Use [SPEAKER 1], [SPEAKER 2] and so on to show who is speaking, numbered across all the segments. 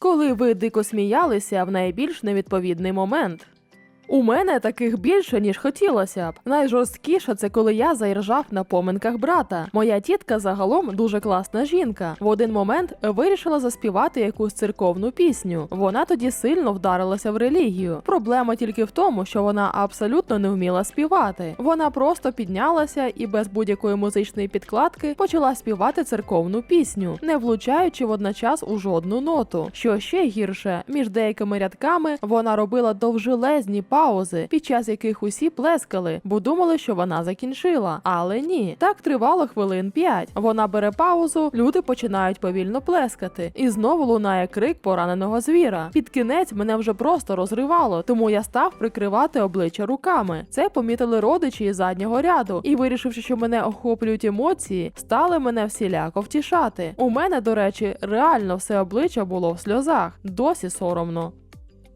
[SPEAKER 1] коли ви дико сміялися в найбільш невідповідний момент. У мене таких більше, ніж хотілося б. Найжорсткіше це коли я заіржав на поминках брата. Моя тітка загалом дуже класна жінка. В один момент вирішила заспівати якусь церковну пісню. Вона тоді сильно вдарилася в релігію. Проблема тільки в тому, що вона абсолютно не вміла співати. Вона просто піднялася і без будь-якої музичної підкладки почала співати церковну пісню, не влучаючи водночас у жодну ноту. Що ще гірше, між деякими рядками вона робила довжелезні паузи, під час яких усі плескали, бо думали, що вона закінчила. Але ні, так тривало хвилин п'ять. Вона бере паузу, люди починають повільно плескати, і знову лунає крик пораненого звіра. Під кінець мене вже просто розривало, тому я став прикривати обличчя руками. Це помітили родичі із заднього ряду, і вирішивши, що мене охоплюють емоції, стали мене всіляко втішати. У мене, до речі, реально все обличчя було в сльозах, досі соромно.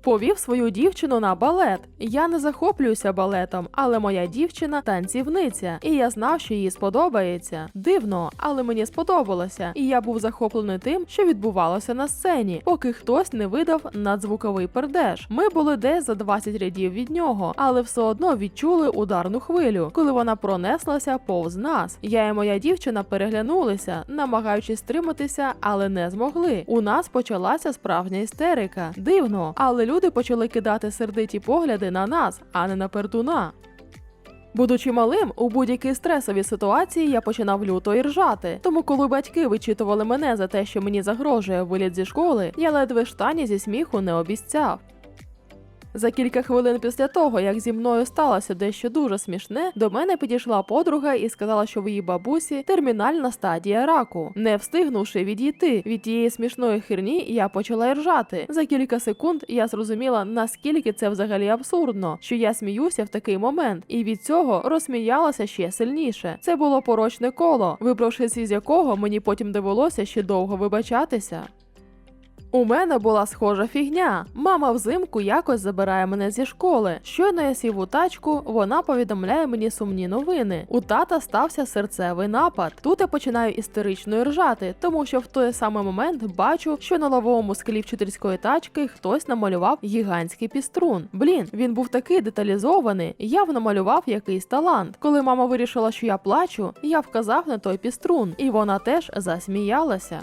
[SPEAKER 1] Повів свою дівчину на балет. Я не захоплююся балетом, але моя дівчина танцівниця, і я знав, що їй сподобається. Дивно, але мені сподобалося, і я був захоплений тим, що відбувалося на сцені, поки хтось не видав надзвуковий пердеж. Ми були десь за 20 рядів від нього, але все одно відчули ударну хвилю, коли вона пронеслася повз нас. Я і моя дівчина переглянулися, намагаючись стриматися, але не змогли. У нас почалася справжня істерика. Дивно, але люди почали кидати сердиті погляди на нас, а не на пердуна. Будучи малим, у будь-якій стресовій ситуації я починав люто іржати. Тому, коли батьки вичитували мене за те, що мені загрожує виліт зі школи, я ледве штані зі сміху не обіцяв. За кілька хвилин після того, як зі мною сталося дещо дуже смішне, до мене підійшла подруга і сказала, що в її бабусі термінальна стадія раку. Не встигнувши відійти від тієї смішної херні, я почала іржати. За кілька секунд я зрозуміла, наскільки це взагалі абсурдно, що я сміюся в такий момент, і від цього розсміялася ще сильніше. Це було порочне коло, вибравшись із якого мені потім довелося ще довго вибачатися. У мене була схожа фігня. Мама взимку якось забирає мене зі школи. Щойно я сів у тачку, вона повідомляє мені сумні новини. У тата стався серцевий напад. Тут я починаю істерично іржати, тому що в той самий момент бачу, що на лововому склі вчительської тачки хтось намалював гігантський піструн. Блін, він був такий деталізований, явно малював якийсь талант. Коли мама вирішила, що я плачу, я вказав на той піструн, і вона теж засміялася.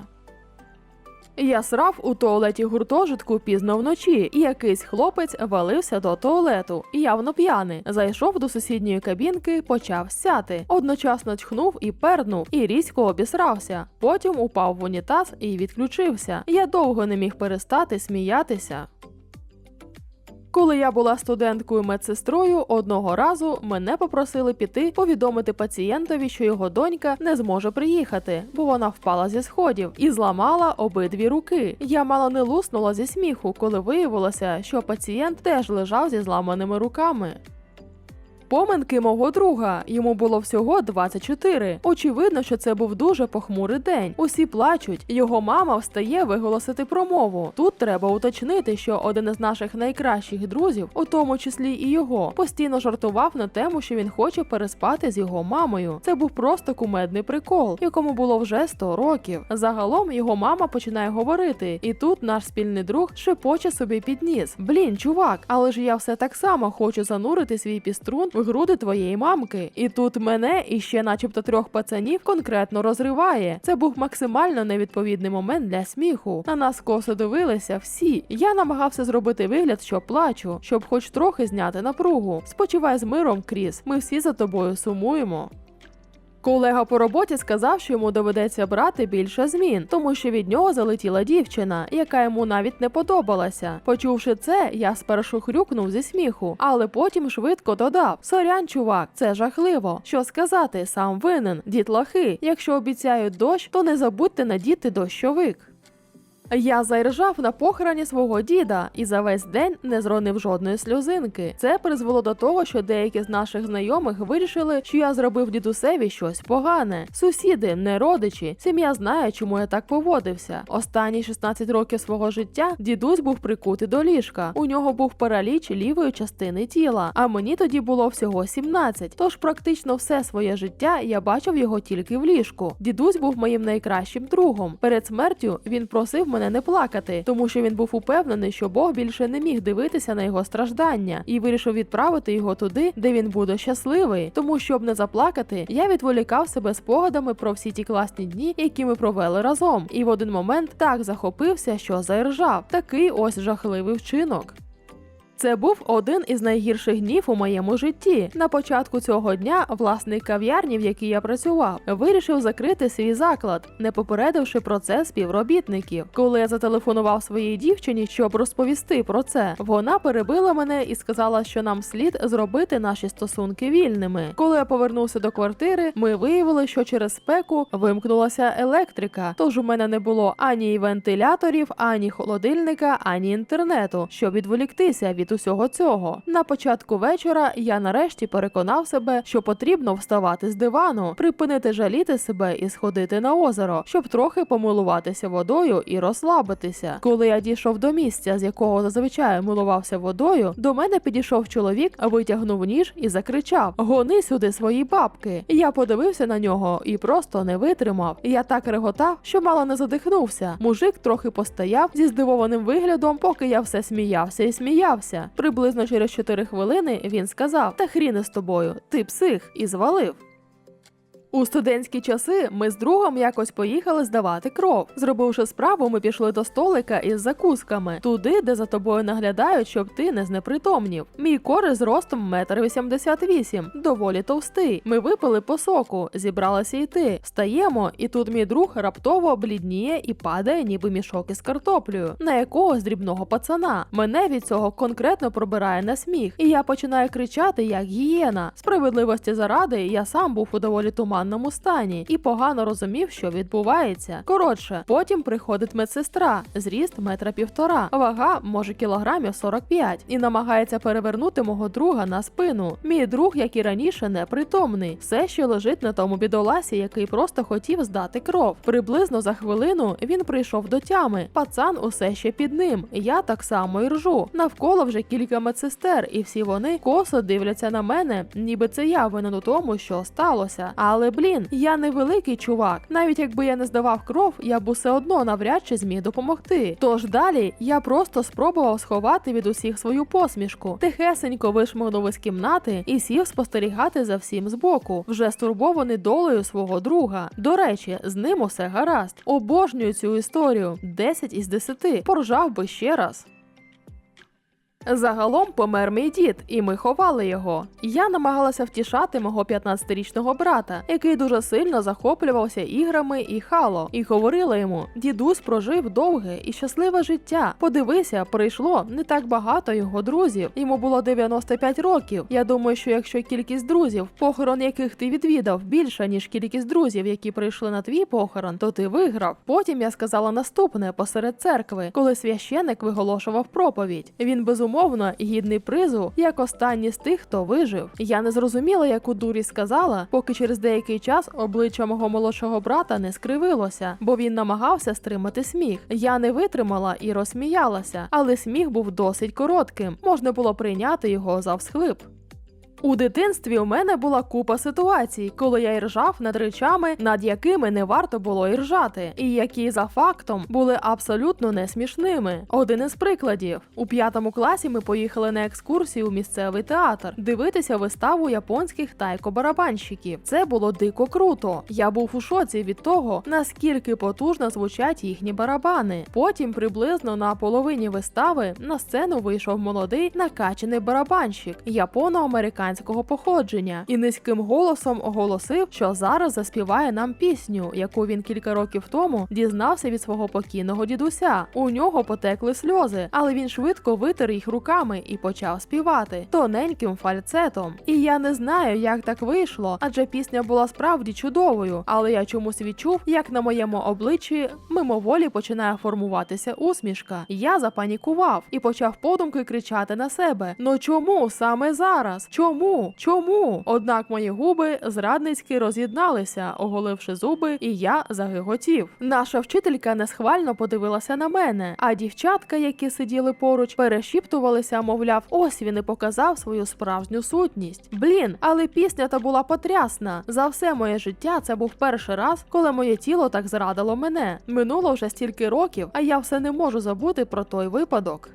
[SPEAKER 1] Я срав у туалеті гуртожитку пізно вночі, і якийсь хлопець валився до туалету, явно п'яний. Зайшов до сусідньої кабінки, почав сяти. Одночасно чхнув і пернув, і різко обісрався. Потім упав в унітаз і відключився. Я довго не міг перестати сміятися. Коли я була студенткою медсестрою, одного разу мене попросили піти повідомити пацієнтові, що його донька не зможе приїхати, бо вона впала зі сходів і зламала обидві руки. Я мало не луснула зі сміху, коли виявилося, що пацієнт теж лежав зі зламаними руками. Поминки мого друга йому було всього 24. Очевидно, що це був дуже похмурий день. Усі плачуть. Його мама встає виголосити промову. Тут треба уточнити, що один із наших найкращих друзів, у тому числі і його, постійно жартував на тему, що він хоче переспати з його мамою. Це був просто кумедний прикол, якому було вже 100 років. Загалом його мама починає говорити, і тут наш спільний друг шепоче собі під ніс. Блін, чувак, але ж я все так само хочу занурити свій піструн груди твоєї мамки. І тут мене і ще, начебто, трьох пацанів конкретно розриває. Це був максимально невідповідний момент для сміху. На нас косо дивилися всі. Я намагався зробити вигляд, що плачу, щоб хоч трохи зняти напругу. Спочивай з миром, Кріс. Ми всі за тобою сумуємо. Колега по роботі сказав, що йому доведеться брати більше змін, тому що від нього залетіла дівчина, яка йому навіть не подобалася. Почувши це, я спершу хрюкнув зі сміху, але потім швидко додав: Сорян, чувак, це жахливо. Що сказати, сам винен, дітлахи. Якщо обіцяють дощ, то не забудьте надіти дощовик. Я заіржав на похороні свого діда і за весь день не зронив жодної сльозинки. Це призвело до того, що деякі з наших знайомих вирішили, що я зробив дідусеві щось погане. Сусіди, не родичі, сім'я знає, чому я так поводився. Останні 16 років свого життя дідусь був прикутий до ліжка. У нього був параліч лівої частини тіла, а мені тоді було всього 17. Тож практично все своє життя я бачив його тільки в ліжку. Дідусь був моїм найкращим другом. Перед смертю він просив мене мене не плакати, тому що він був упевнений, що Бог більше не міг дивитися на його страждання і вирішив відправити його туди, де він буде щасливий. Тому, щоб не заплакати, я відволікав себе спогадами про всі ті класні дні, які ми провели разом. І в один момент так захопився, що заіржав. Такий ось жахливий вчинок. Це був один із найгірших днів у моєму житті. На початку цього дня власник кав'ярні, в якій я працював, вирішив закрити свій заклад, не попередивши про це співробітників. Коли я зателефонував своїй дівчині, щоб розповісти про це, вона перебила мене і сказала, що нам слід зробити наші стосунки вільними. Коли я повернувся до квартири, ми виявили, що через спеку вимкнулася електрика, тож у мене не було ані вентиляторів, ані холодильника, ані інтернету, щоб відволіктися від усього цього. На початку вечора я нарешті переконав себе, що потрібно вставати з дивану, припинити жаліти себе і сходити на озеро, щоб трохи помилуватися водою і розслабитися. Коли я дійшов до місця, з якого зазвичай милувався водою, до мене підійшов чоловік, витягнув ніж і закричав: Гони сюди свої бабки. Я подивився на нього і просто не витримав. Я так реготав, що мало не задихнувся. Мужик трохи постояв зі здивованим виглядом, поки я все сміявся і сміявся. Приблизно через 4 хвилини він сказав: Та хріни з тобою, ти псих, і звалив. У студентські часи ми з другом якось поїхали здавати кров. Зробивши справу, ми пішли до столика із закусками, туди, де за тобою наглядають, щоб ти не знепритомнів. Мій кори з ростом метр вісімдесят вісім, доволі товстий. Ми випили по соку, зібралися йти. Стаємо, і тут мій друг раптово блідніє і падає, ніби мішок із картоплею, на якогось дрібного пацана. Мене від цього конкретно пробирає на сміх, і я починаю кричати як гієна. Справедливості заради я сам був у доволі туманному стані і погано розумів, що відбувається. Коротше, потім приходить медсестра, зріст метра півтора, вага може кілограмів 45, і намагається перевернути мого друга на спину. Мій друг, як і раніше, непритомний, все ще лежить на тому бідоласі, який просто хотів здати кров. Приблизно за хвилину він прийшов до тями. Пацан усе ще під ним. Я так само і ржу. Навколо вже кілька медсестер, і всі вони косо дивляться на мене, ніби це я винен у тому, що сталося. Але блін, я не великий чувак. Навіть якби я не здавав кров, я б усе одно навряд чи зміг допомогти. Тож далі я просто спробував сховати від усіх свою посмішку. Тихесенько вишмигнув із кімнати і сів спостерігати за всім збоку, вже стурбований долею свого друга. До речі, з ним усе гаразд. Обожнюю цю історію. 10 із 10. Поржав би ще раз. Загалом помер мій дід, і ми ховали його. Я намагалася втішати мого 15-річного брата, який дуже сильно захоплювався іграми і хало, і говорила йому: дідусь прожив довге і щасливе життя. Подивися, прийшло не так багато його друзів. Йому було 95 років. Я думаю, що якщо кількість друзів, похорон яких ти відвідав, більша ніж кількість друзів, які прийшли на твій похорон, то ти виграв. Потім я сказала наступне посеред церкви, коли священик виголошував проповідь. Він безумовно гідний призу, як останній з тих, хто вижив. Я не зрозуміла, яку дурість сказала, поки через деякий час обличчя мого молодшого брата не скривилося, бо він намагався стримати сміх. Я не витримала і розсміялася, але сміх був досить коротким. Можна було прийняти його за всхлип. У дитинстві у мене була купа ситуацій, коли я іржав над речами, над якими не варто було іржати, і які за фактом були абсолютно не смішними. Один із прикладів: у п'ятому класі ми поїхали на екскурсію у місцевий театр дивитися виставу японських тайко-барабанщиків. Це було дико круто. Я був у шоці від того, наскільки потужно звучать їхні барабани. Потім, приблизно на половині вистави, на сцену вийшов молодий накачаний барабанщик японо-американського походження і низьким голосом оголосив, що зараз заспіває нам пісню, яку він кілька років тому дізнався від свого покійного дідуся. У нього потекли сльози, але він швидко витер їх руками і почав співати тоненьким фальцетом. І я не знаю, як так вийшло, адже пісня була справді чудовою. Але я чомусь відчув, як на моєму обличчі мимоволі починає формуватися усмішка. Я запанікував і почав подумки кричати на себе: Ну чому саме зараз? Чому Чому? Чому? Однак мої губи зрадницьки роз'єдналися, оголивши зуби, і я загиготів. Наша вчителька несхвально подивилася на мене, а дівчатка, які сиділи поруч, перешіптувалися, мовляв, ось він і показав свою справжню сутність. Блін, але пісня та була потрясна. За все моє життя це був перший раз, коли моє тіло так зрадило мене. Минуло вже стільки років, а я все не можу забути про той випадок.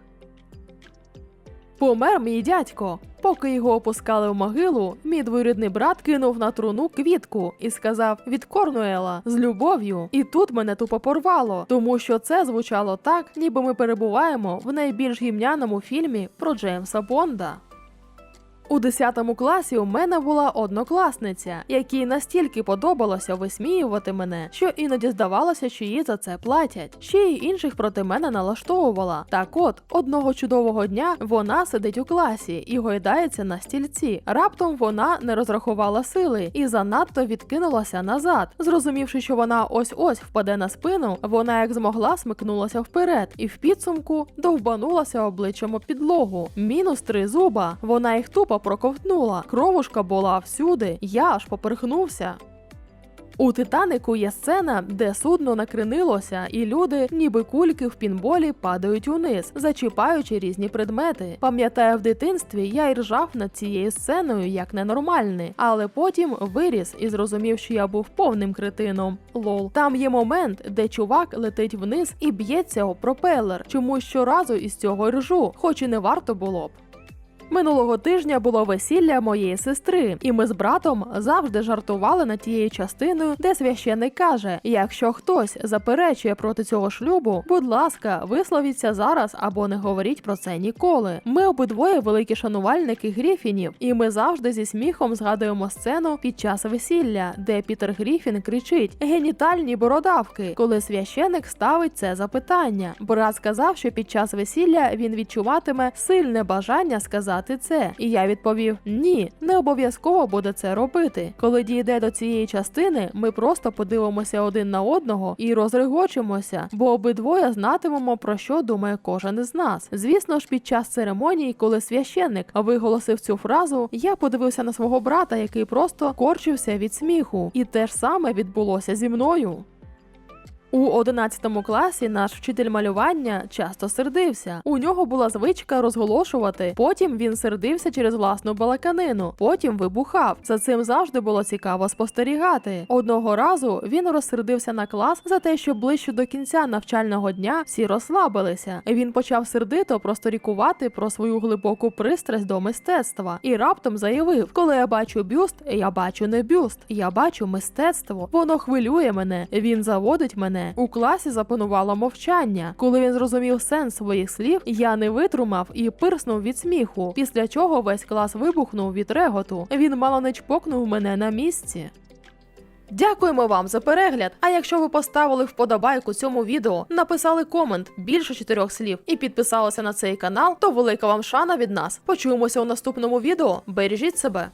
[SPEAKER 1] Помер мій дядько. Поки його опускали в могилу, мій двоюрідний брат кинув на труну квітку і сказав від Корнуела з любов'ю. І тут мене тупо порвало, тому що це звучало так, ніби ми перебуваємо в найбільш гімняному фільмі про Джеймса Бонда. У 10 класі у мене була однокласниця, якій настільки подобалося висміювати мене, що іноді здавалося, що їй за це платять. Ще й інших проти мене налаштовувала. Так от, одного чудового дня вона сидить у класі і гойдається на стільці. Раптом вона не розрахувала сили і занадто відкинулася назад. Зрозумівши, що вона ось ось впаде на спину, вона як змогла смикнулася вперед і в підсумку довбанулася обличчям у підлогу. Мінус три зуба. Вона їх тупо проковтнула. Кровушка була всюди. Я аж поперхнувся. У Титанику є сцена, де судно накренилося, і люди, ніби кульки в пінболі, падають униз, зачіпаючи різні предмети. Пам'ятаю, в дитинстві я й ржав над цією сценою як ненормальний, але потім виріс і зрозумів, що я був повним кретином. Лол. Там є момент, де чувак летить вниз і б'ється об пропелер. Чому щоразу із цього ржу, хоч і не варто було б. Минулого тижня було весілля моєї сестри, і ми з братом завжди жартували над тією частиною, де священник каже: якщо хтось заперечує проти цього шлюбу, будь ласка, висловіться зараз або не говоріть про це ніколи. Ми обидвоє великі шанувальники Гріфінів, і ми завжди зі сміхом згадуємо сцену під час весілля, де Пітер Гріфін кричить генітальні бородавки, коли священик ставить це запитання. Брат сказав, що під час весілля він відчуватиме сильне бажання сказати це. І я відповів: ні, не обов'язково буде це робити. Коли дійде до цієї частини, ми просто подивимося один на одного і розрегочимося, бо обидвоє знатимемо про що думає кожен із нас. Звісно ж, під час церемонії, коли священник виголосив цю фразу, я подивився на свого брата, який просто корчився від сміху, і те ж саме відбулося зі мною. У 11 класі наш вчитель малювання часто сердився. У нього була звичка розголошувати. Потім він сердився через власну балаканину, потім вибухав. За цим завжди було цікаво спостерігати. Одного разу він розсердився на клас за те, що ближче до кінця навчального дня всі розслабилися. Він почав сердито просторікувати про свою глибоку пристрасть до мистецтва і раптом заявив: коли я бачу бюст, я бачу не бюст, я бачу мистецтво. Воно хвилює мене. Він заводить У класі запанувало мовчання. Коли він зрозумів сенс своїх слів, я не витримав і пирснув від сміху. Після чого весь клас вибухнув від реготу. Він мало не чпокнув мене на місці. Дякуємо вам за перегляд. А якщо ви поставили вподобайку цьому відео, написали комент більше чотирьох слів і підписалися на цей канал, то велика вам шана від нас. Почуємося у наступному відео. Бережіть себе.